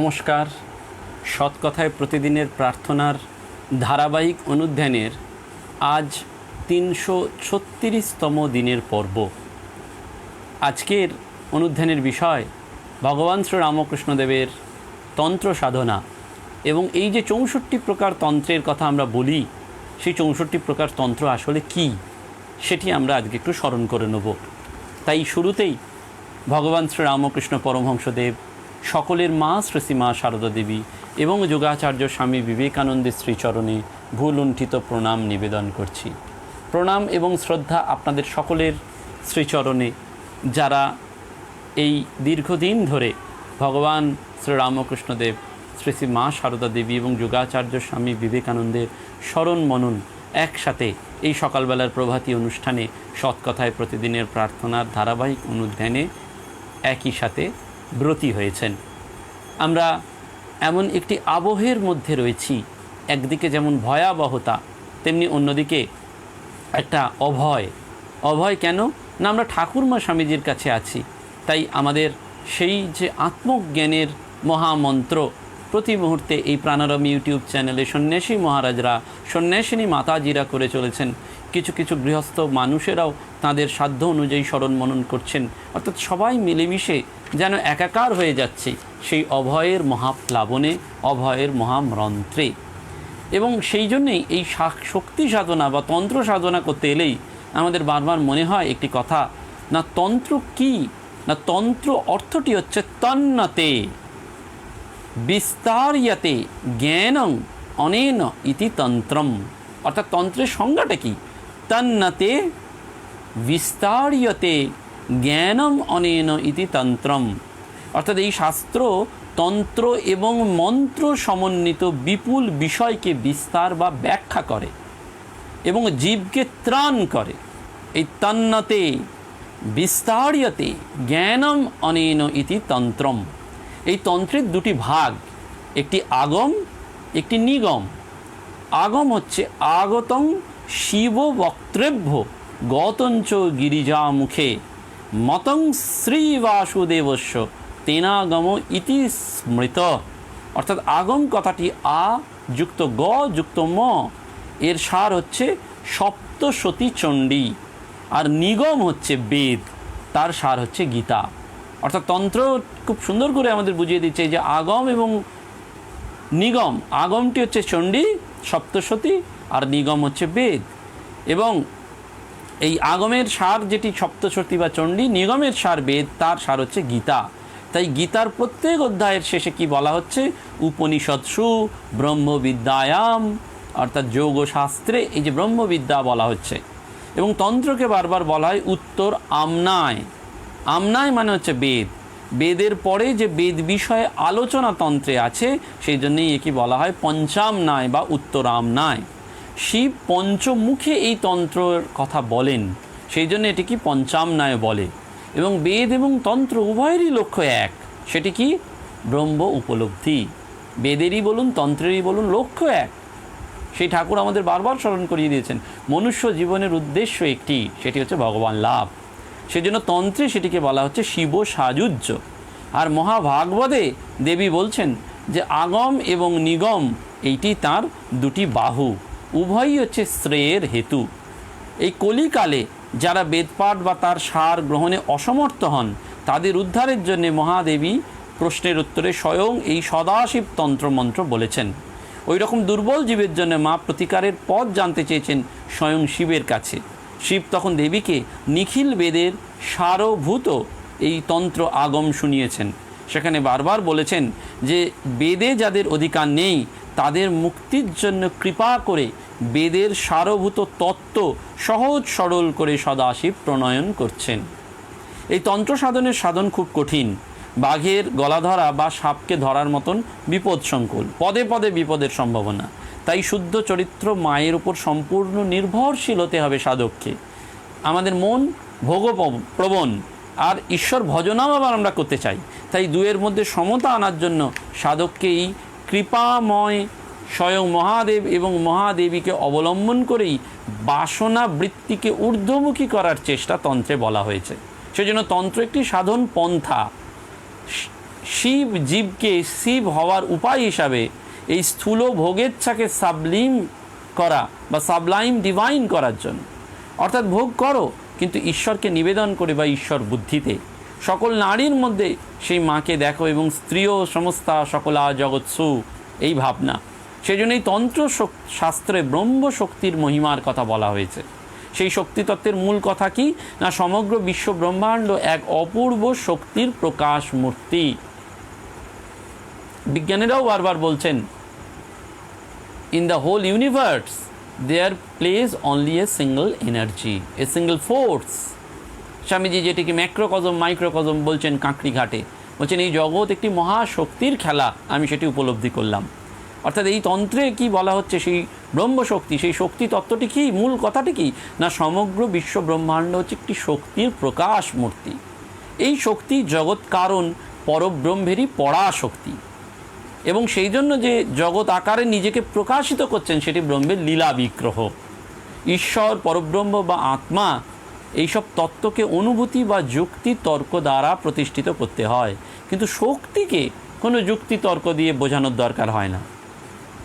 নমস্কার। সৎকথায় প্রতিদিনের প্রার্থনার ধারাবাহিক অনুধ্যানের আজ তিনশো ছত্রিশতম দিনের পর্ব। আজকের অনুধ্যানের বিষয় ভগবান শ্রী রামকৃষ্ণদেবের তন্ত্র সাধনা এবং এই যে চৌষট্টি প্রকার তন্ত্রের কথা আমরা বলি, সেই চৌষট্টি প্রকার তন্ত্র আসলে কি, সেটি আমরা আজকে একটু স্মরণ করে নেব। তাই শুরুতেই ভগবান শ্রী রামকৃষ্ণ পরমহংসদেব সকলের মা শ্রীসীমা সারদা দেবী এবং যোগাচার্য স্বামী বিবেকানন্দের শ্রীচরণে ভুলুণ্ঠিত প্রণাম নিবেদন করছি। প্রণাম এবং শ্রদ্ধা আপনাদের সকলের শ্রীচরণে। যারা এই দীর্ঘদিন ধরে ভগবান শ্রীরামকৃষ্ণদেব, শ্রী শ্রী মা সারদা দেবী এবং যোগাচার্য স্বামী বিবেকানন্দের স্মরণ মনন একসাথে এই সকালবেলার প্রভাতী অনুষ্ঠানে সৎকথায় প্রতিদিনের প্রার্থনার ধারাবাহিক অনুধ্যানে একই সাথে ব্রতী হয়েছেন। আমরা এমন একটি আবহের মধ্যে রয়েছি, একদিকে যেমন ভয়াবহতা, তেমনি অন্যদিকে একটা অভয়। অভয় কেন? না, আমরা ঠাকুরমা স্বামীজির কাছে আছি। তাই আমাদের সেই যে আত্মজ্ঞানের মহামন্ত্র প্রতি মুহূর্তে এই প্রাণারম ইউটিউব চ্যানেলে সন্ন্যাসী মহারাজরা, সন্ন্যাসিনী মাতাজিরা করে চলেছেন। কিছু কিছু গৃহস্থ মানুষেরাও তাদের সাধ্য অনুযায়ী স্মরণ মনন করছেন। অর্থাৎ সবাই মিলেমিশে যেন একাকার হয়ে যাচ্ছে সেই অভয়ের মহাপ্লাবনে, অভয়ের মহামন্ত্রে। এবং সেই জন্যেই এই শক্তি সাধনা বা তন্ত্র সাধনা করতে এলেই আমাদের বারবার মনে হয় একটি কথা, না তন্ত্র কি? না তন্ত্র অর্থটি হচ্ছে তন্নতে, বিস্তারিয়াতে জ্ঞানং অনেন ইতি তন্ত্রম। অর্থাৎ তন্ত্রের সংজ্ঞাটা কি? তন্নতে বিস্তারিয়তে জ্ঞানম অনেন ইতি তন্ত্রম অর্থাৎ এই শাস্ত্র তন্ত্র এবং মন্ত্র সমন্বিত বিপুল বিষয়কে বিস্তার বা ব্যাখ্যা করে এবং জীবকে ত্রাণ করে। এই তন্নতে, বিস্তারিয়তে জ্ঞানম অনেন ইতি তন্ত্রম। এই তন্ত্রের দুটি ভাগ, একটি আগম, একটি নিগম। আগম হচ্ছে আগতং শিব বক্তব্য গতঞ্চ গিরিজা মুখে মতং শ্রী বাসুদেবস্য তেনাগম ইতি স্মৃত। অর্থাৎ আগম কথাটি আ যুক্ত গ যুক্ত ম। এর সার হচ্ছে সপ্তসতী চণ্ডী আর নিগম হচ্ছে বেদ। তার সার হচ্ছে গীতা। অর্থাৎ তন্ত্র খুব সুন্দর করে আমাদের বুঝিয়ে দিচ্ছে যে আগম এবং নিগম। আগমটি হচ্ছে চণ্ডী, সপ্তসতী আর নিগম হচ্ছে বেদ। এবং এই আগমের সার যেটি সপ্তশতী বা চণ্ডী, নিগমের সার বেদ, তার সার হচ্ছে গীতা। তাই গীতার প্রত্যেক অধ্যায়ের শেষে কি বলা হচ্ছে? উপনিষৎসু ব্রহ্মবিদ্যায়াম, অর্থাৎ যোগ শাস্ত্রে এই যে ব্রহ্মবিদ্যা বলা হচ্ছে। এবং তন্ত্রকে বারবার বলা হয় উত্তর আমনায়। আমনায় মানে হচ্ছে বেদ। বেদের পরে যে বেদ বিষয়ে আলোচনা তন্ত্রে আছে, সেই জন্যেই একে বলা হয় পঞ্চামনায় বা উত্তরামনায়। শিব পঞ্চমুখে এই তন্ত্রের কথা বলেন। সেই জন্য এটিকে পঞ্চামনায় বলে। এবং বেদ এবং তন্ত্র উভয়েরই লক্ষ্য এক, সেটি কি? ব্রহ্ম উপলব্ধি। বেদেরই বলুন, তন্ত্রেরই বলুন, লক্ষ্য এক। সেই ঠাকুর আমাদের বারবার স্মরণ করিয়ে দিয়েছেন, মনুষ্য জীবনের উদ্দেশ্য একটি, সেটি হচ্ছে ভগবান লাভ। সেজন্য তন্ত্রে সেটিকে বলা হচ্ছে শিব সাজুজ্য আর মহাভাগবতে দেবী বলছেন যে আগম এবং নিগম, এইটি তার দুটি বাহু। উভয়ই হচ্ছে শ্রেয়ের হেতু। এই কলিকালে যারা বেদপাঠ বা তার সার গ্রহণে অসমর্থ হন, তাদের উদ্ধারের জন্য মহাদেবী প্রশ্নের উত্তরে স্বয়ং এই সদাশিব তন্ত্রমন্ত্র বলেছেন। ওই রকম দুর্বল জীবের জন্য মা প্রতিকারের পথ জানতে চেয়েছেন স্বয়ং শিবের কাছে। শিব তখন দেবীকে নিখিল বেদের সারভূত এই তন্ত্র আগম শুনিয়েছেন। সেখানে বারবার বলেছেন যে বেদে যাদের অধিকার নেই তাদের মুক্তির জন্য কৃপা করে বেদের সারভূত তত্ত্ব সহজ সরল করে সদাশিব প্রণয়ন করছেন। এই তন্ত্র সাধনের সাধন খুব কঠিন। বাঘের গলা ধরা বা সাপকে ধরার মতন বিপদসংকুল পদে পদে বিপদের সম্ভাবনা। তাই শুদ্ধ চরিত্র মায়ের উপর সম্পূর্ণ নির্ভরশীল হতে হবে সাধককে। আমাদের মন ভোগ প্রবণ আর ঈশ্বর ভজনাও আবার আমরা করতে চাই। তাই দুয়ের মধ্যে সমতা আনার জন্য সাধককে এই কৃপাময় স্বয়ং মহাদেব এবং মহাদেবীকে অবলম্বন করেই বাসনা বৃত্তিকে ঊর্ধ্বমুখী করার চেষ্টা তন্ত্রে বলা হয়েছে। সেজন্য তন্ত্র একটি সাধন পন্থা। শিব জীবকে শিব হওয়ার উপায় হিসাবে এই স্থূল ভোগেচ্ছাকে সাবলিম করা বা সাবলাইম ডিভাইন করার জন্য। অর্থাৎ ভোগ করো, কিন্তু ঈশ্বরকে নিবেদন করে বা ঈশ্বর বুদ্ধিতে। সকল নারীর মধ্যে সেই মাকে দেখো এবং স্ত্রীও সমস্তা সকলা জগৎসু, এই ভাবনা। সেই জন্যই তন্ত্র শাস্ত্রে ব্রহ্ম শক্তির মহিমার কথা বলা হয়েছে। সেই শক্তি তত্ত্বের মূল কথা কি? না সমগ্র বিশ্ব ব্রহ্মাণ্ড এক অপূর্ব শক্তির প্রকাশ মূর্তি। বিজ্ঞানীরাও বারবার বলছেন, in the whole universe, there place only a single energy a single force. Swamiji যেটিকে ম্যাক্রোকজম, মাইক্রোকজম বলছেন কাঁকড়ি ঘাটে, বলছেন এই জগৎ একটি মহাশক্তির খেলা, আমি সেটি উপলব্ধি করলাম। অর্থাৎ এই তন্ত্রে কি বলা হচ্ছে, সেই ব্রহ্মশক্তি, সেই শক্তি তত্ত্বটি কি, মূল কথাটি কি? না সমগ্র বিশ্ব ব্রহ্মাণ্ড হচ্ছে একটি শক্তির প্রকাশ মূর্তি। এই শক্তি জগৎ কারণ, পরব্রহ্মেরই পরাশক্তি। এবং সেই জন্য যে জগৎ আকারে নিজেকে প্রকাশিত করছেন, সেটি ব্রহ্মের লীলা বিগ্রহ ঈশ্বর, পরব্রহ্ম বা আত্মা এইসব তত্ত্বকে অনুভূতি বা যুক্তি তর্ক দ্বারা প্রতিষ্ঠিত করতে হয়। কিন্তু শক্তিকে কোনো যুক্তি তর্ক দিয়ে বোঝানোর দরকার হয় না।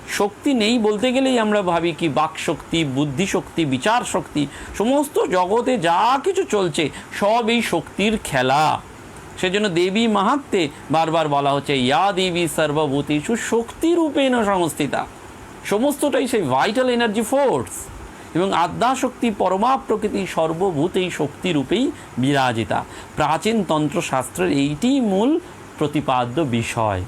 শক্তি নেই বলতে গেলেই আমরা ভাবি কি বাকশক্তি, বুদ্ধিশক্তি বিচার শক্তি সমস্ত জগতে যা কিছু চলছে সব এই শক্তির খেলা। সেজন্য দেবী মাহাত্মে বারবার বলা হচ্ছে, ইয়া দেবী সর্বভূতি সর্বভূতিষু শক্তিরূপেণ সংস্থিতা। সমস্তটাই সেই ভাইটাল এনার্জি ফোর্স এবং আদ্যাশক্তি পরমা প্রকৃতি সর্বভূতেই শক্তিরূপেই বিরাজিতা। প্রাচীন তন্ত্রশাস্ত্রের এইটিই মূল প্রতিপাদ্য বিষয়।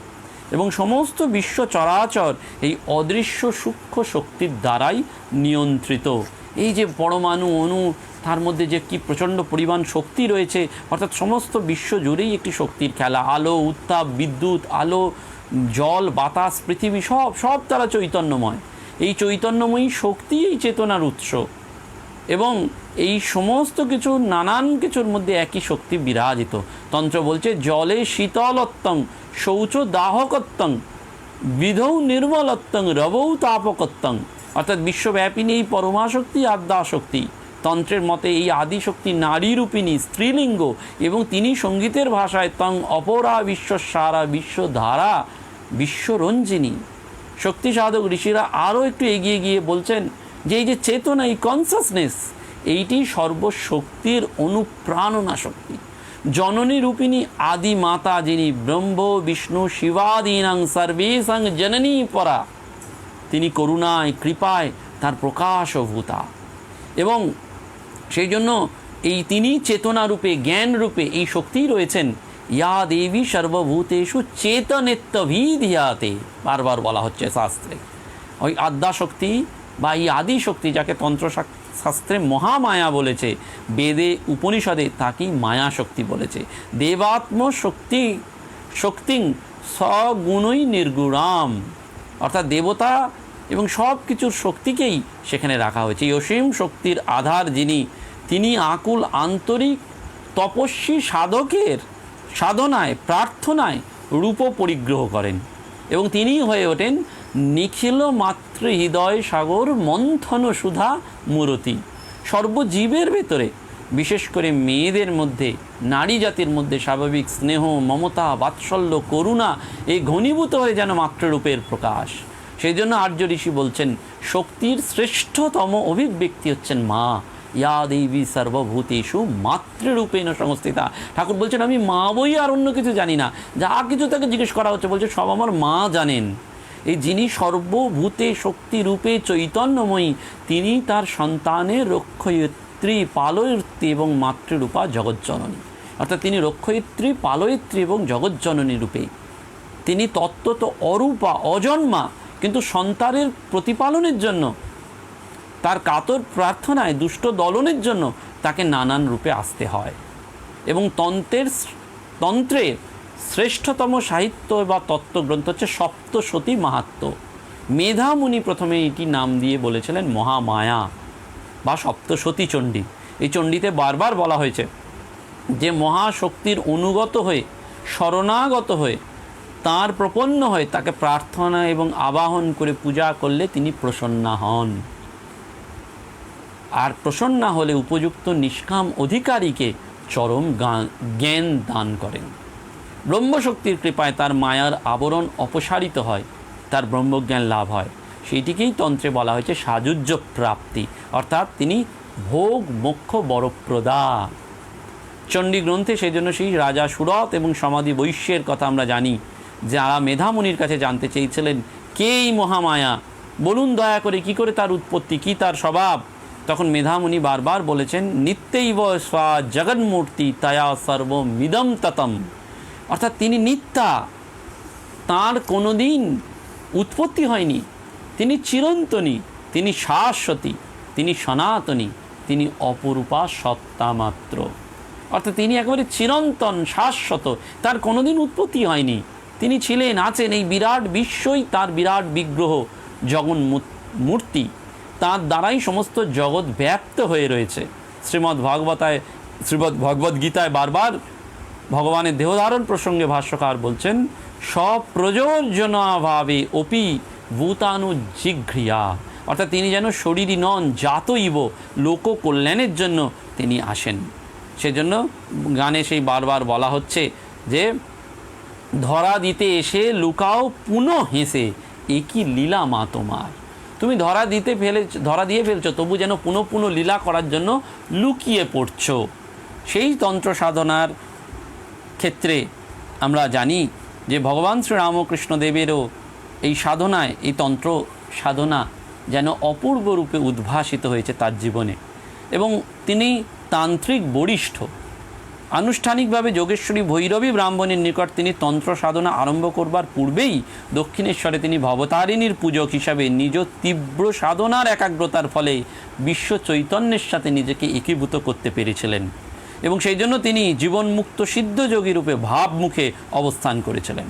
এবং সমস্ত বিশ্ব চরাচর এই অদৃশ্য সূক্ষ্ম শক্তির দ্বারাই নিয়ন্ত্রিত। এই যে পরমাণু, অণু, তার মধ্যে যে কি প্রচণ্ড পরিমাণ শক্তি রয়েছে, অর্থাৎ সমস্ত বিশ্ব জুড়েই একটি শক্তির খেলা। আলো, উত্তাপ, বিদ্যুৎ, আলো, জল, বাতাস, পৃথিবী সব সব তারা চৈতন্যময়। এই চৈতন্যময়ী শক্তি, এই চেতনার উৎস। এবং এই সমস্ত কিছু, নানান কিছুর মধ্যে একই শক্তি বিরাজিত। তন্ত্র বলছে, জলে শীতলত্তং, শৌচ দাহকত্তং, বিধৌ নির্মলত্তং, রবৌ তাপকত্তং। অর্থাৎ বিশ্বব্যাপিনী এই পরমাশক্তি আদ্যাশক্তি তন্ত্রের মতে এই আদিশক্তি নারীরূপিণী, স্ত্রীলিঙ্গ এবং তিনি সঙ্গীতের ভাষায় তং অপরা বিশ্ব সারা বিশ্বধারা বিশ্বরঞ্জিনী শক্তি সাধক ঋষিরা আরও একটু এগিয়ে গিয়ে বলছেন যে এই যে চেতনা, এই কনসাসনেস এইটি সর্বশক্তির অনুপ্রাণনা শক্তি জননী রূপিণী আদি মাতা যিনি ব্রহ্ম, বিষ্ণু, শিবাদীনাং সর্বেশাং জননী পরা, তিনি করুণায়, কৃপায় তার প্রকাশভূতা। এবং সেই জন্য এই তিনি চেতনা রূপে, জ্ঞান রূপে এই শক্তিই রয়েছেন। ইয়া দেবী সর্বভূতেষু চেতনেত্তভিধিয়াতে। বারবার বলা হচ্ছে শাস্ত্রে। ওই আদ্যাশক্তি বা এই আদি শক্তি যাকে তন্ত্র শাস্ত্রে মহামায়া বলেছে, বেদে, উপনিষদে তাকেই মায়া শক্তি বলেছে। দেবাত্ম শক্তি শক্তিং সগুণই নির্গুণাম। অর্থাৎ দেবতা এবং সব কিছুর শক্তিকেই সেখানে রাখা হয়েছে। এই অসীম শক্তির আধার যিনি, তিনি আকুল আন্তরিক তপস্বী সাধকের সাধনায়, প্রার্থনায় রূপ পরিগ্রহ করেন এবং তিনি হয়ে ওঠেন নিখিল মাতৃ হৃদয় সাগর মন্থন সুধা মূরতি। সর্বজীবের ভেতরে, বিশেষ করে মেয়েদের মধ্যে, নারী জাতির মধ্যে স্বাভাবিক স্নেহ, মমতা, বাৎসল্য, করুণা, এই ঘনীভূত হয়ে যেন মাতৃরূপের প্রকাশ। সেই জন্য আর্য ঋষি বলছেন, শক্তির শ্রেষ্ঠতম অভিব্যক্তি হচ্ছেন মা। ইয়া দেবী সর্বভূতেষু মাতৃরূপেণ সংস্থিতা। ঠাকুর বলছেন, আমি মা বই আর অন্য কিছু জানি না। যা কিছু তাকে জিজ্ঞেস করা হচ্ছে, বলছে, সব আমার মা জানেন। এই যিনি সর্বভূতে শক্তিরূপে চৈতন্যময়ী, তিনি তার সন্তানের রক্ষয়িত্রী, পালয়িত্রী এবং মাতৃরূপা জগজ্জননী। অর্থাৎ তিনি রক্ষয়িত্রী, পালয়িত্রী এবং জগজ্জননী রূপে। তিনি তত্ত্বত অরূপা, অজন্মা, কিন্তু সন্তানের প্রতিপালনের জন্য তার কাতর প্রার্থনায় দুষ্ট দলনের জন্য তাকে নানান রূপে আসতে হয়। এবং তন্ত্রের তন্ত্রের শ্রেষ্ঠতম সাহিত্য বা তত্ত্বগ্রন্থ হচ্ছে সপ্তসতী মাহাত্ম। মেধামুনি প্রথমে এটি নাম দিয়ে বলেছিলেন মহামায়া বা সপ্তসতী চণ্ডী। এই চণ্ডীতে বারবার বলা হয়েছে যে মহাশক্তির অনুগত হয়ে, শরণাগত হয়ে, তার প্রপন্ন হয়ে তাকে প্রার্থনা এবং আবাহন করে পূজা করলে তিনি প্রসন্না হন। আর প্রসন্না হলে উপযুক্ত নিষ্কাম অধিকারীকে চরম জ্ঞান দান করেন। ব্রহ্মশক্তির কৃপায় তার মায়ার আবরণ অপসারিত হয়, তার ব্রহ্মজ্ঞান লাভ হয়। সেইটিকেই তন্ত্রে বলা হয়েছে সাজুজ্য প্রাপ্তি। অর্থাৎ তিনি ভোগ মোক্ষ বরপ্রদা। চণ্ডী গ্রন্থে সেই জন্য সেই রাজা সুরত এবং সমাধি বৈশ্যের কথা আমরা জানি। যারা মেধামুনির কাছে জানতে চেয়েছিলেন, কে এই মহামায়া? বলুন দয়া করে, কি করে তার উৎপত্তি, কি তার স্বভাব? তখন মেধামুনি বারবার বলেছেন, নিত্যৈব স্বা জগন্মূর্তি তয়া সর্ব মিদম ততম। অর্থাৎ তিনি নিত্যা, তাঁর কোনো দিন উৎপত্তি হয়নি। তিনি চিরন্তনী, তিনি শাশ্বতী, তিনি সনাতনী, তিনি অপরূপা সত্তা মাত্র। অর্থাৎ তিনি একেবারে চিরন্তন, শাশ্বত, তার কোনোদিন উৎপত্তি হয়নি। তিনি ছিলেন, আছেন এই বিরাট বিশ্বই তার বিরাট বিগ্রহ জগন মূ- মূর্তি তার দ্বারাই সমস্ত জগৎ ব্যাপ্ত হয়ে রয়েছে। শ্রীমদ্ ভাগবতায় শ্রীমদ্ ভগবদ্ গীতায় বারবার ভগবানের দেহধারণ প্রসঙ্গে ভাষ্যকার বলছেন স্বপ্রযোজনাভাবে অপি ভূতানু জিঘ্রিয়া। অর্থাৎ তিনি যেন শরীরই নন জাতইব লোক কল্যাণের জন্য তিনি আসেন। সেজন্য গানে সেই বারবার বলা হচ্ছে যে, ধরা দিতে এসে লুকাও পুনঃ হেসে এ কি লীলা মা তোমার। তুমি ধরা দিতে ফেলে, ধরা দিয়ে ফেলছো, তবু যেন পুনঃ পুনঃ লীলা করার জন্য লুকিয়ে পড়ছো। সেই তন্ত্র সাধনার ক্ষেত্রে আমরা জানি যে ভগবান শ্রীরামকৃষ্ণ দেবেরও এই সাধনায়, এই তন্ত্র সাধনা যেন অপূর্ব রূপে উদ্ভাসিত হয়েছে তার জীবনে। এবং তিনি তান্ত্রিক বরিষ্ঠ। আনুষ্ঠানিকভাবে যোগেশ্বরী ভৈরবী ব্রাহ্মণের নিকট তিনি তন্ত্র সাধনা আরম্ভ করবার পূর্বেই দক্ষিণেশ্বরে তিনি ভবতারিণীর পূজক হিসাবে নিজ তীব্র সাধনার একাগ্রতার ফলে বিশ্ব চৈতন্যের সাথে নিজেকে একীভূত করতে পেরেছিলেন এবং সেই জন্য তিনি জীবনমুক্ত সিদ্ধ যোগী রূপে ভাবমুখে অবস্থান করেছিলেন।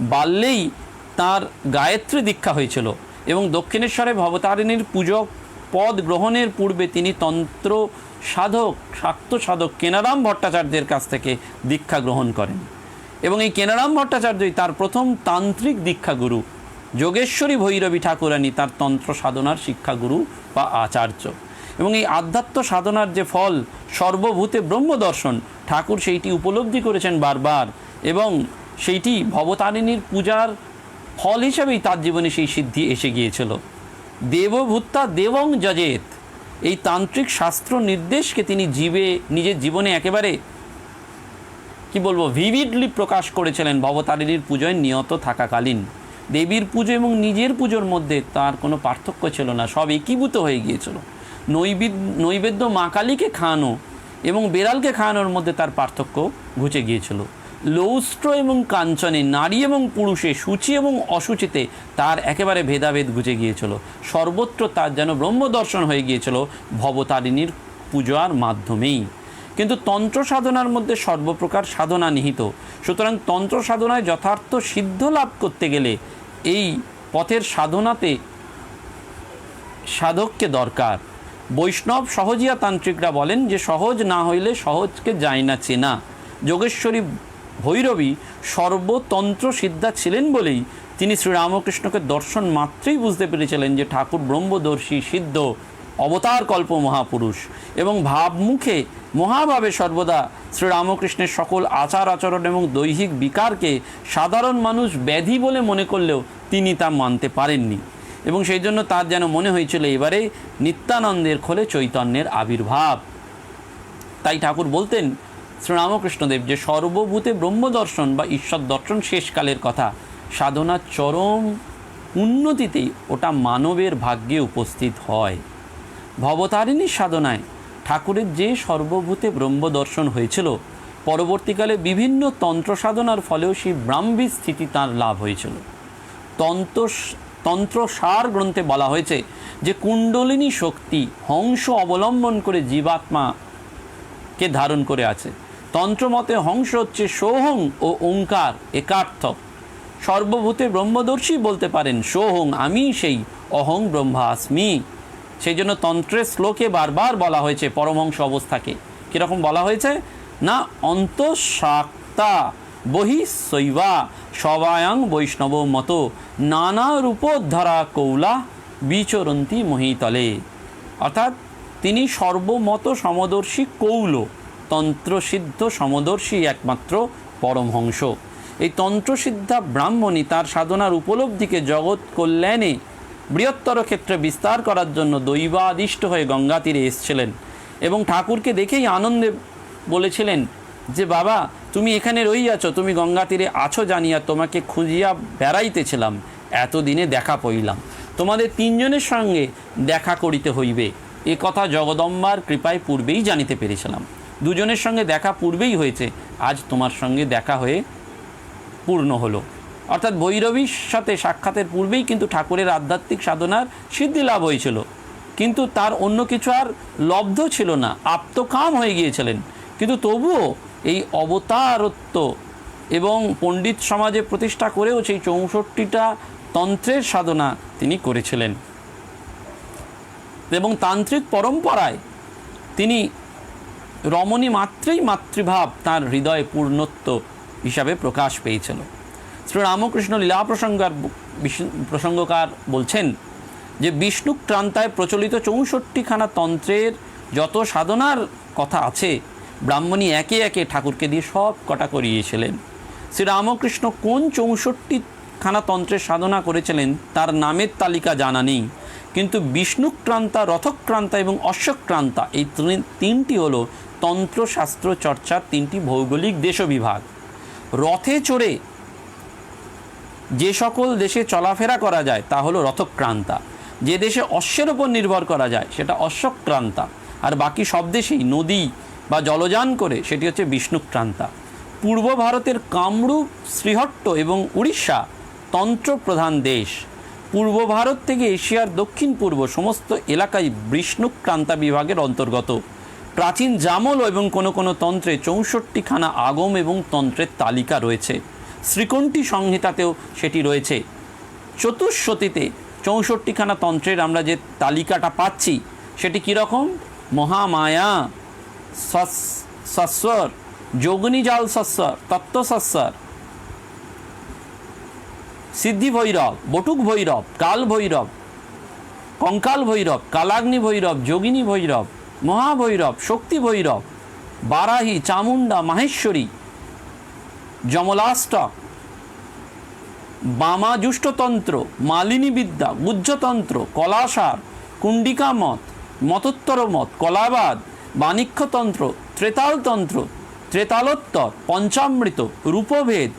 বাল্যেই তার গায়ত্রী দীক্ষা হয়েছিল এবং দক্ষিণেশ্বরে ভবতারিণীর পূজক পদ গ্রহণের পূর্বে তিনি তন্ত্র সাধক, শাক্ত সাধক কেনারাম ভট্টাচার্যের কাছ থেকে দীক্ষা গ্রহণ করেন। এবং এই কেনারাম ভট্টাচার্যই তার প্রথম তান্ত্রিক দীক্ষাগুরু। যোগেশ্বরী ভৈরবী ঠাকুরানী তার তন্ত্র সাধনার শিক্ষাগুরু বা আচার্য। এবং এই আধ্যাত্ম সাধনার যে ফল, সর্বভূতে ব্রহ্মদর্শন, ঠাকুর সেইটি উপলব্ধি করেছেন বারবার এবং সেইটি ভবতারিণীর পূজার ফল হিসেবেই তার জীবনে সেই সিদ্ধি এসে গিয়েছিল। দেবভূত্তা দেবং যজেত। এই তান্ত্রিক শাস্ত্র নির্দেশকে তিনি জীবে, নিজের জীবনে একেবারে, কি বলব ভিভিডলি প্রকাশ করেছিলেন ভবতারিণীর পুজোয় নিয়ত থাকাকালীন। দেবীর পুজো এবং নিজের পুজোর মধ্যে তার কোনো পার্থক্য ছিল না, সব একীভূত হয়ে গিয়েছিল। নৈবেদ্য নৈবেদ্য মা কালীকে খাওয়ানো এবং বেড়ালকে খাওয়ানোর মধ্যে তার পার্থক্য ঘুচে গিয়েছিল। লৌস্ট্র এবং কাঞ্চনে, নারী এবং পুরুষে, সূচি এবং অসুচিতে তার একেবারে ভেদাভেদ ঘুচে গিয়েছিল। সর্বত্র তার যেন ব্রহ্মদর্শন হয়ে গিয়েছিল, ভবতারিণীর পূজার মাধ্যমেই। কিন্তু তন্ত্র সাধনার মধ্যে সর্বপ্রকার সাধনা নিহিত। সুতরাং তন্ত্র সাধনায় যথার্থ সিদ্ধ লাভ করতে গেলে এই পথের সাধনাতে সাধককে দরকার। বৈষ্ণব সহজিয়া তান্ত্রিকরা বলেন যে, সহজ না হইলে সহজকে যায় না চেনা। যোগেশ্বরী ভৈরবী সর্বতন্ত্র সিদ্ধা ছিলেন বলেই তিনি শ্রীরামকৃষ্ণকে দর্শন মাত্রেই বুঝতে পেরেছিলেন যে ঠাকুর ব্রহ্মদর্শী সিদ্ধ অবতার কল্প মহাপুরুষ এবং ভাবমুখে মহাভাবে সর্বদা শ্রীরামকৃষ্ণের সকল আচার আচরণ এবং দৈহিক বিকারকে সাধারণ মানুষ ব্যাধি বলে মনে করলেও তিনি তা মানতে পারেননি এবং সেই জন্য তার যেন মনে হয়েছিল এবারে নিত্যানন্দের খোলে চৈতন্যের আবির্ভাব। তাই ঠাকুর বলতেন শ্রীরামকৃষ্ণদেব যে সর্বভূতে ব্রহ্মদর্শন বা ঈশ্বর দর্শন শেষকালের কথা, সাধনার চরম উন্নতিতেই ওটা মানবের ভাগ্যে উপস্থিত হয়। ভবতারিণীর সাধনায় ঠাকুরের যে সর্বভূতে ব্রহ্মদর্শন হয়েছিল, পরবর্তীকালে বিভিন্ন তন্ত্র সাধনার ফলেও সেই ব্রাহ্মী স্থিতি তার লাভ হয়েছিল। তন্ত্র তন্ত্র সার গ্রন্থে বলা হয়েছে যে কুণ্ডলিনী শক্তি হংস অবলম্বন করে জীবাত্মাকে ধারণ করে আছে। তন্ত্রমতে হংস হচ্ছে সোহং ও ওঙ্কার, একার্থক। সর্বভূতে ব্রহ্মদর্শী বলতে পারেন, সোহং আমি সেই, অহং ব্রহ্মাস্মি। সেই জন্য তন্ত্রের শ্লোকে বারবার বলা হয়েছে পরমহংস অবস্থাকে। কীরকম বলা হয়েছে? না, অন্তঃসাক্তা বহি শৈবা সবায়াং বৈষ্ণব মতো নানা রূপোদ্ধরা কৌলা বিচরন্তি মহিতলে। অর্থাৎ তিনি সর্বমত সমদর্শী কৌল। তন্ত্রসিদ্ধ সমদর্শী একমাত্র পরমহংস। এই তন্ত্রসিদ্ধা ব্রাহ্মণী তার সাধনার উপলব্ধিকে জগৎ কল্যাণে বৃহত্তর ক্ষেত্রে বিস্তার করার জন্য দৈবাদিষ্ট হয়ে গঙ্গা তীরে এসছিলেন এবং ঠাকুরকে দেখেই আনন্দে বলেছিলেন যে, বাবা, তুমি এখানে রইয়াছ তুমি গঙ্গা তীরে আছো জানিয়া তোমাকে খুঁজিয়া বেড়াইতেছিলাম, এতদিনে দেখা পইলাম। তোমাদের তিনজনের সঙ্গে দেখা করিতে হইবে, এ কথা জগদম্বার কৃপায় পূর্বেই জানিতে পেরেছিলাম। দুজনের সঙ্গে দেখা পূর্বেই হয়েছে। আজ তোমার সঙ্গে দেখা হয়ে পূর্ণ হলো। অর্থাৎ ভৈরবীর সাথে সাক্ষাতের পূর্বেই কিন্তু ঠাকুরের আধ্যাত্মিক সাধনার সিদ্ধি লাভ হয়েছিল। কিন্তু তার অন্য কিছু আর লব্ধ ছিল না আপ্তকাম হয়ে গিয়েছিলেন। কিন্তু তবুও এই অবতারত্ব এবং পণ্ডিত সমাজে প্রতিষ্ঠা করেও সেই চৌষট্টিটা তন্ত্রের সাধনা তিনি করেছিলেন। এবং তান্ত্রিক পরম্পরায় তিনি রমণী মাত্রেই মাতৃভাব তার হৃদয়ে পূর্ণত্ব হিসাবে প্রকাশ পেয়েছিল। শ্রী রামকৃষ্ণ লীলা প্রসঙ্গার প্রসঙ্গকার বলছেন যে বিষ্ণু ক্রান্তায় প্রচলিত চৌষট্টিখানা তন্ত্রের যত সাধনার কথা আছে, ব্রাহ্মণী একে একে ঠাকুরকে দিয়ে সব কটা করিয়েছিলেন। শ্রী রামকৃষ্ণ কোন চৌষট্টি খানা তন্ত্রের সাধনা করেছিলেন, তার নামের তালিকা জানা নেই। কিন্তু বিষ্ণুক্রান্তা রথক্রান্তা এবং অশ্বক্রান্তা এই তিন- তিনটি হলো তন্ত্রশাস্ত্র চর্চার তিনটি ভৌগোলিক দেশবিভাগ। রথে চড়ে যে সকল দেশে চলাফেরা করা যায়, তা হলো রথক্রান্তা। যে দেশে অশ্বের ওপর নির্ভর করা যায়, সেটা অশ্বক্রান্তা। আর বাকি সব দেশেই নদী বা জলযান করে, সেটি হচ্ছে বিষ্ণুক্রান্তা। পূর্ব ভারতের কামরূপ, শ্রীহট্ট এবং উড়িষ্যা তন্ত্রপ্রধান দেশ। পূর্ব ভারত থেকে এশিয়ার দক্ষিণ পূর্ব সমস্ত এলাকায় বিষ্ণুক্রান্তা বিভাগের অন্তর্গত। প্রাচীন জামল এবং কোনো কোনো তন্ত্রে চৌষট্টিখানা আগম এবং তন্ত্রের তালিকা রয়েছে। শ্রীকণ্ঠী সংহিতাতেও সেটি রয়েছে। চতুর্শতীতে চৌষট্টিখানা তন্ত্রের আমরা যে তালিকাটা পাচ্ছি, সেটি কীরকম মহামায়া, সস- সস্বর যোগনী জাল সস্বর, তত্ত্ব সস্বর সিদ্ধি ভৈরব বটুক ভৈরব কাল ভৈরব কঙ্কাল ভৈরব কালাগ্নি ভৈরব যোগিনী ভৈরব মহাভৈরব, শক্তি ভৈরব, বারাহি চামুন্ডা মাহেশ্বরী যমলাষ্টক বামাজুষ্টতন্ত্র মালিনী বিদ্যা, গুজ্জতন্ত্র, কলাসার, কুণ্ডিকা মত মতোত্তর মত কলাবাদ বাণিক্যতন্ত্র ত্রেতালতন্ত্র, ত্রেতালোত্তর, পঞ্চামৃত, রূপভেদ,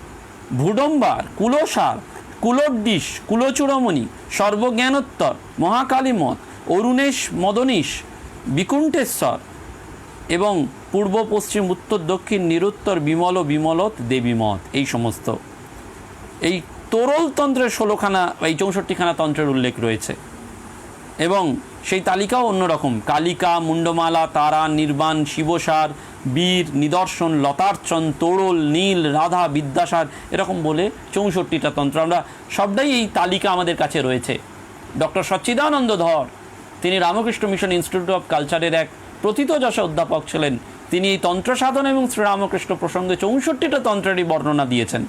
ভুডম্বার, কুলসার কুলোড্ডিস কুলচূড়মণি, সর্বজ্ঞানোত্তর, মহাকালী মত অরুণেশ মদনীশ বিকুণ্ঠেশ্বর এবং পূর্ব, পশ্চিম, উত্তর, দক্ষিণ, নিরুত্তর, বিমল বিমলত দেবীমত, এই সমস্ত। এই তোরল তন্ত্রের ষোলোখানা এই চৌষট্টিখানা তন্ত্রের উল্লেখ রয়েছে। এবং সেই তালিকাও অন্যরকম। কালিকা মুন্ডমালা তারা, নির্বাণ, শিবসার, বীর, নিদর্শন, লতার্চন তোড়ল নীল, রাধা, বিদ্যাসার, এরকম বলে চৌষট্টিটা তন্ত্র। আমরা সবটাই এই তালিকা আমাদের কাছে রয়েছে। ডক্টর সচ্চিদানন্দ ধর তিনি রামকৃষ্ণ মিশন ইনস্টিটিউট অফ কালচারের এক প্রথিতযশা অধ্যাপক ছিলেন। তিনি এই তন্ত্র সাধনা এবং শ্রীরামকৃষ্ণ প্রসঙ্গে চৌষট্টিটা তন্ত্রেরই বর্ণনা দিয়েছেন।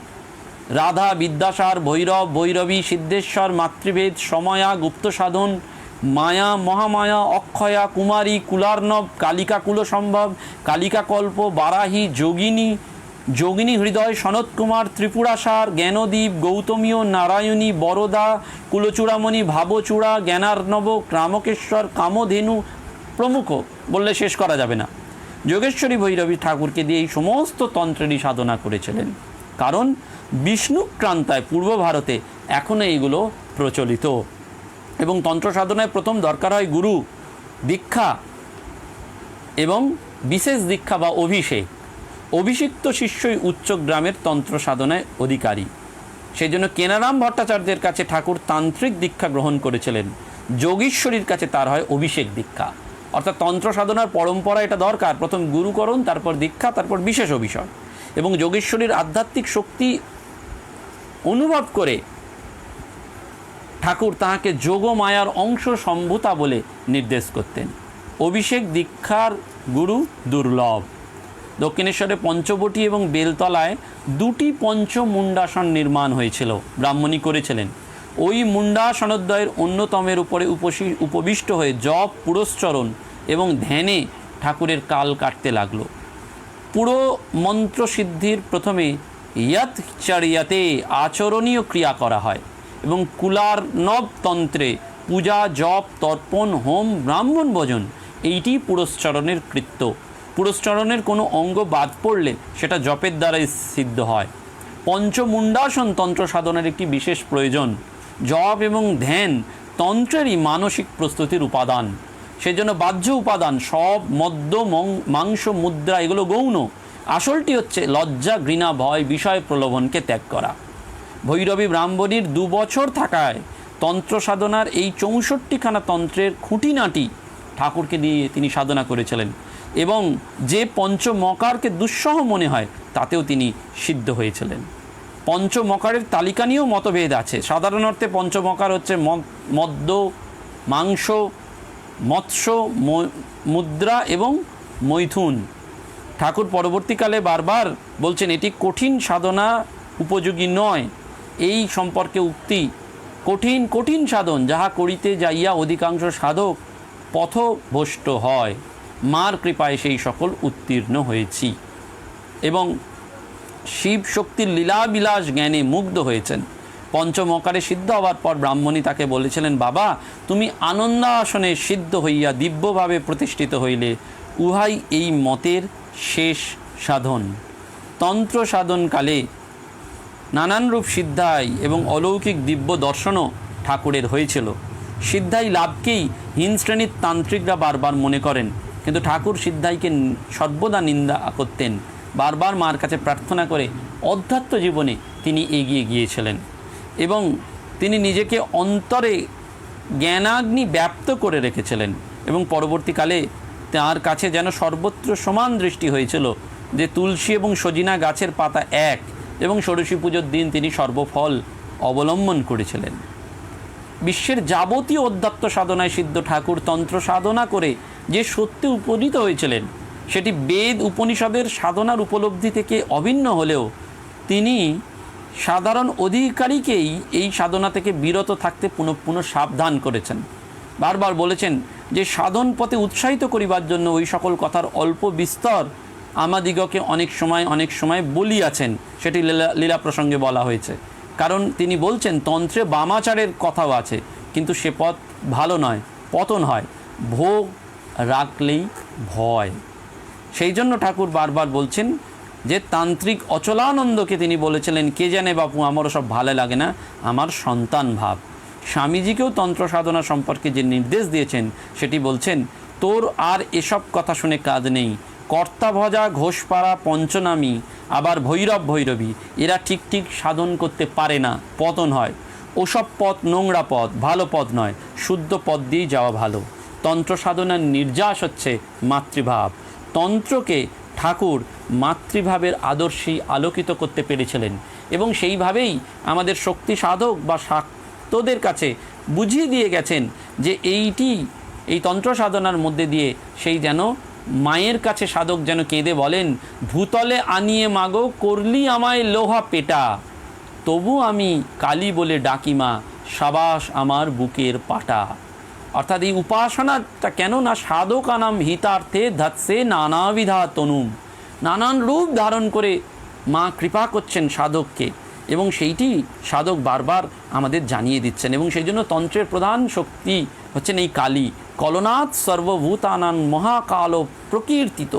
রাধা, বিদ্যাসার, ভৈরব, ভৈরবী, সিদ্ধেশ্বর মাতৃভেদ সময়া, গুপ্ত সাধন, মায়া, মহামায়া, অক্ষয়া, কুমারী, কুলার্ণব কালিকা কুলসম্ভব কালিকা কল্প বারাহী, যোগিনী যোগিনী হৃদয় সনত কুমার ত্রিপুরাসার জ্ঞানদীপ গৌতমীয় নারায়ণী, বরদা, কুলচূড়ামণি, ভাবচূড়া, জ্ঞানার্ণব, রামকেশ্বর, কামধেনু প্রমুখ বললে শেষ করা যাবে না। যোগেশ্বরী ভৈরবী ঠাকুরকে দিয়ে এই সমস্ত তন্ত্রেরই সাধনা করেছিলেন। কারণ বিষ্ণুক্রান্তায় পূর্ব ভারতে এখনও এইগুলো প্রচলিত। এবং তন্ত্র সাধনায় প্রথম দরকার হয় গুরু, দীক্ষা এবং বিশেষ দীক্ষা বা অভিষেক। অভিষিক্ত শিষ্যই উচ্চ গ্রামের তন্ত্র সাধনায় অধিকারী। সেই জন্য কেনারাম ভট্টাচার্যের কাছে ঠাকুর তান্ত্রিক দীক্ষা গ্রহণ করেছিলেন। যোগীশ্বরীর কাছে তার হয় অভিষেক দীক্ষা। অর্থাৎ তন্ত্র সাধনার পরম্পরা এটা দরকার। প্রথম গুরুকরণ, তারপর দীক্ষা, তারপর বিশেষ অভিষেক। এবং যোগেশ্বরীর আধ্যাত্মিক শক্তি অনুভব করে ঠাকুর তাহাকে যোগমায়ার অংশ সম্ভূতা বলে নির্দেশ করতেন। অভিষেক দীক্ষার গুরু দুর্লভ। দক্ষিণেশ্বরে পঞ্চবটি এবং বেলতলায় দুটি পঞ্চমুণ্ডাসন নির্মাণ হয়েছিল, ব্রাহ্মণী করেছিলেন। ওই মুণ্ডাসনোদ্বয়ের অন্যতমের উপরে উপসি উপবিষ্ট হয়ে জপ পুরস্চরণ এবং ধ্যানে ঠাকুরের কাল কাটতে লাগল। পুরো মন্ত্রসিদ্ধির প্রথমে ইয়াত চারিয়াতে আচরণীয় ক্রিয়া করা হয় এবং কুলার নব তন্ত্রে পূজা, জপ, তর্পণ, হোম, ব্রাহ্মণ ভোজন, এইটি পুরস্চরণের কৃত্য। পুরস্চরণের কোনো অঙ্গ বাদ পড়লে সেটা জপের দ্বারাই সিদ্ধ হয়। পঞ্চমুণ্ডাসন তন্ত্র সাধনের একটি বিশেষ প্রয়োজন। জপ এবং ধ্যান তন্ত্রেরই মানসিক প্রস্তুতির উপাদান। সেজন্য বাহ্য উপাদান সব, মদ্য মাংস, মুদ্রা এগুলো গৌণ। আসলটি হচ্ছে লজ্জা, ঘৃণা, ভয়, বিষয় প্রলোভনকে ত্যাগ করা। ভৈরবী ব্রাহ্মণীর দু বছর থাকায় তন্ত্র সাধনার এই চৌষট্টিখানা তন্ত্রের খুঁটিনাটি ঠাকুরকে দিয়ে তিনি সাধনা করেছিলেন। এবং যে পঞ্চমকারকে দুঃসহ মনে হয়, তাতেও তিনি সিদ্ধ হয়েছিলেন। পঞ্চমকারের তালিকা নিয়েও মতভেদ আছে। সাধারণ অর্থে পঞ্চমকার হচ্ছে মদ- মদ্য, মাংস, মৎস্য মুদ্রা এবং মৈথুন। ঠাকুর পরবর্তীকালে বারবার বলছেন, এটি কঠিন সাধনা উপযোগী নয়। এই সম্পর্কে উক্তি, কঠিন কঠিন সাধন, যাহা করিতে যাইয়া অধিকাংশ সাধক পথভ্রষ্ট হয়। মার কৃপায় সেই সকল উত্তীর্ণ হয়েছি। এবং শিব শক্তির লীলাবিলাস জ্ঞানে মুগ্ধ হয়েছেন। পঞ্চমকারে সিদ্ধ হওয়ার পর ব্রাহ্মণী তাকে বলেছিলেন, বাবা, তুমি আনন্দাসনে সিদ্ধ হইয়া দিব্যভাবে প্রতিষ্ঠিত হইলে, উহাই এই মতের শেষ সাধন। তন্ত্র সাধনকালে নানান রূপ সিদ্ধাই এবং অলৌকিক দিব্য দর্শনও ঠাকুরের হয়েছিল। সিদ্ধাই লাভকেই হীন শ্রেণির তান্ত্রিকরা বারবার মনে করেন কিন্তু ঠাকুর সিদ্ধাইকে সর্বদা নিন্দা করতেন। বারবার মার কাছে প্রার্থনা করে অধ্যাত্ম জীবনে তিনি এগিয়ে গিয়েছিলেন এবং তিনি নিজেকে অন্তরে জ্ঞানাগ্নি ব্যাপ্ত করে রেখেছিলেন এবং পরবর্তীকালে তার কাছে যেন সর্বত্র সমান দৃষ্টি হয়েছিল যে তুলসী এবং সজিনা গাছের পাতা এক এবং ষোড়শী পুজোর দিন তিনি সর্বফল অবলম্বন করেছিলেন। বিশ্বের যাবতীয় অধ্যাত্ম সাধনায় সিদ্ধ ঠাকুর তন্ত্র সাধনা করে যে সত্যে উপনীত হয়েছিলেন, সেটি বেদ উপনিষদের সাধনার উপলব্ধি থেকে অভিন্ন হলেও তিনি সাধারণ অধিকারীকেই এই সাধনা থেকে বিরত থাকতে পুনঃ পুনঃ সাবধান করেছেন। বারবার বলেছেন যে, সাধন পথে উৎসাহিত করিবার জন্য ওই সকল কথার অল্প বিস্তর আমাদিগকে অনেক সময় অনেক সময় বলিয়াছেন, সেটি লীলা লীলা প্রসঙ্গে বলা হয়েছে। কারণ তিনি বলছেন, তন্ত্রে বামাচারের কথাও আছে, কিন্তু সে পথ ভালো নয়, পতন হয়। ভোগ রাখলেই ভয়। সেই জন্য ঠাকুর বারবার বলছেন যে তান্ত্রিক অচলানন্দকে তিনি বলেছিলেন, কে জানে বাপু, আমারও সব ভালো লাগে না, আমার সন্তান ভাব। স্বামীজিকেও তন্ত্র সাধনা সম্পর্কে যে নির্দেশ দিয়েছেন, সেটি বলছেন, তোর আর এসব কথা শুনে কাজ নেই। কর্তাভজা ঘোষপাড়া, পঞ্চনামী, আবার ভৈরব ভৈরবী, এরা ঠিক ঠিক সাধন করতে পারে না, পতন হয়। ওসব পথ নোংরা পথ, ভালো পথ নয়, শুদ্ধ পথ দিয়েই যাওয়া ভালো। তন্ত্র সাধনার নির্যাস হচ্ছে মাতৃভাব। তন্ত্রকে ঠাকুর মাতৃভাবের আদর্শেই আলোকিত করতে পেরেছিলেন এবং সেইভাবেই আমাদের শক্তি সাধক বা শাক্তদের কাছে বুঝিয়ে দিয়ে গেছেন যে এইটি, এই তন্ত্র সাধনার মধ্যে দিয়ে সেই যেন মায়ের কাছে সাধক যেন কেঁদে বলেন, ভূতলে আনিয়ে মাগো, করলি আমায় লোহা পেটা। তবু আমি কালী বলে ডাকি মা, সাবাস আমার বুকের পাটা। অর্থাৎ এই উপাসনাটা কেন না সাধক আনাম হিতার্থে ধাৎসে নানাবিধা তনুম। নানান রূপ ধারণ করে মা কৃপা করছেন সাধককে এবং সেইটি সাধক বারবার আমাদের জানিয়ে দিচ্ছেন এবং সেই জন্য তন্ত্রের প্রধান শক্তি হচ্ছেন এই কালী। কলনাথ সর্বভূতানান মহাকাল প্রকীর্তিত।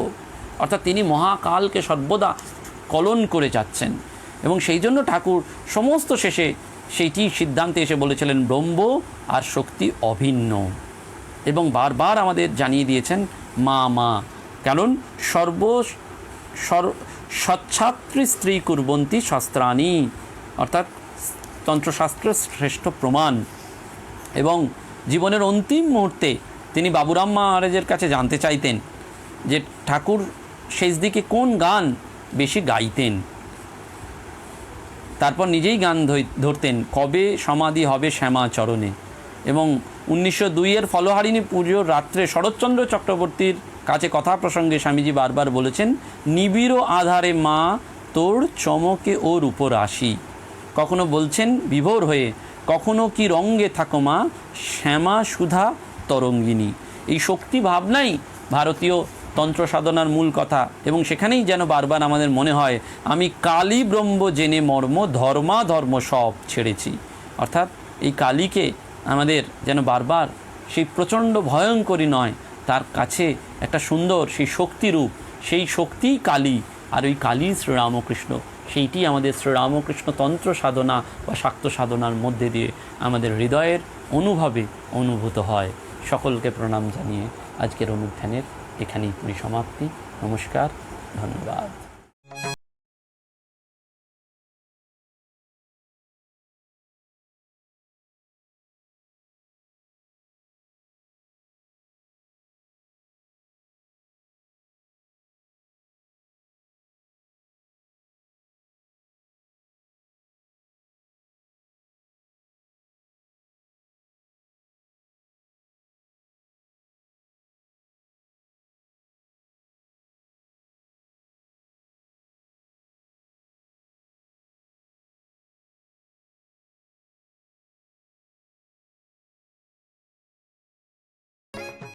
অর্থাৎ তিনি মহাকালকে সর্বদা কলন করে যাচ্ছেন এবং সেই জন্য ঠাকুর সমস্ত শেষে সেইটি সিদ্ধান্তে এসে বলেছিলেন ব্রহ্ম আর শক্তি অভিন্ন। এবং বারবার আমাদের জানিয়ে দিয়েছেন, মা মা। কারণ সর্ব সর- সচ্ছাত্রী স্ত্রী কুর্বন্তী শাস্ত্রাণী, অর্থাৎ তন্ত্রশাস্ত্রের শ্রেষ্ঠ প্রমাণ। এবং জীবনের অন্তিম মুহূর্তে তিনি বাবুরাম মহারাজের কাছে জানতে চাইতেন যে ঠাকুর শেষ দিকে কোন গান বেশি গাইতেন। তারপর নিজেই গান ধরতেন, কবে সমাধি হবে শ্যামা চরণে এবং উনিশশো দুইয়ের ফলহারিণী পুজোর রাত্রে শরৎচন্দ্র চক্রবর্তীর কাছে কথা প্রসঙ্গে স্বামীজি বারবার বলেছেন, নিবিড় আধারে মা, তোর চমকে ওর উপর আসি কখনো বলছেন, বিভোর হয়ে, কখনো কি রঙ্গে থাকো মা, শ্যামা সুধা তরঙ্গিনী। এই শক্তি ভাবনাই ভারতীয় তন্ত্র সাধনার মূল কথা। এবং সেখানেই যেন বারবার আমাদের মনে হয়, আমি কালী ব্রহ্ম জেনে মর্ম, ধর্মা ধর্ম সব ছেড়েছি। অর্থাৎ এই কালীকে আমাদের যেন বারবার সেই প্রচণ্ড ভয়ঙ্করী নয়, তার কাছে একটা সুন্দর সেই শক্তিরূপ, সেই শক্তিই কালী। আর ওই কালী শ্রীরামকৃষ্ণ। সেইটি আমাদের শ্রীরামকৃষ্ণ তন্ত্র সাধনা বা শাক্ত সাধনার মধ্যে দিয়ে আমাদের হৃদয়ের অনুভবে অনুভূত হয়। সকলকে প্রণাম জানিয়ে আজকের অনুষ্ঠানের এখানেই পরিসমাপ্তি। নমস্কার ধন্যবাদ।